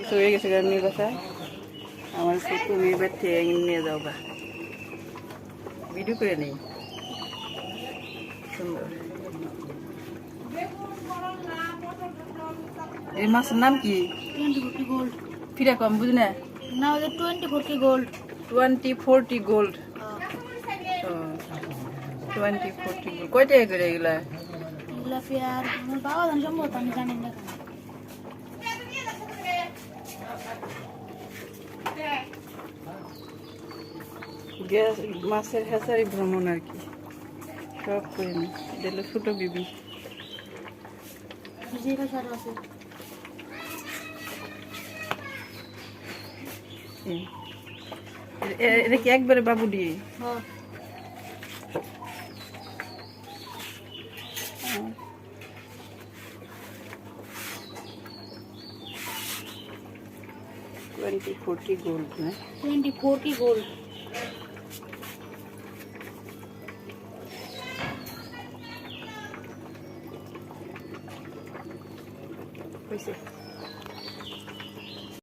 কিছু হয়ে গেছে এমনি বাসায়? আমার তুমি এবার থেকে নিয়ে যাও বা ভিডিও করে নেই। সুন্দর। এই মাছের নাম কি? ফিরা কম বুঝি না? না ওদের twenty forty gold twenty forty gold twenty forty gold কয় টাকা করে এগুলা? এগুলা পেয়ার বাবা সম্ভবত আমি জানি না। মাছের হেঁচারি ভ্রমণ আর কি। সব করে নি এটা ছোটো বিবি। এটা কি একবারে বাবু দিয়ে? হ্যাঁ। টোয়েন্টি ফোরটি গোল্ড না টোয়েন্টি ফোরটি গোল্ড হয়েছে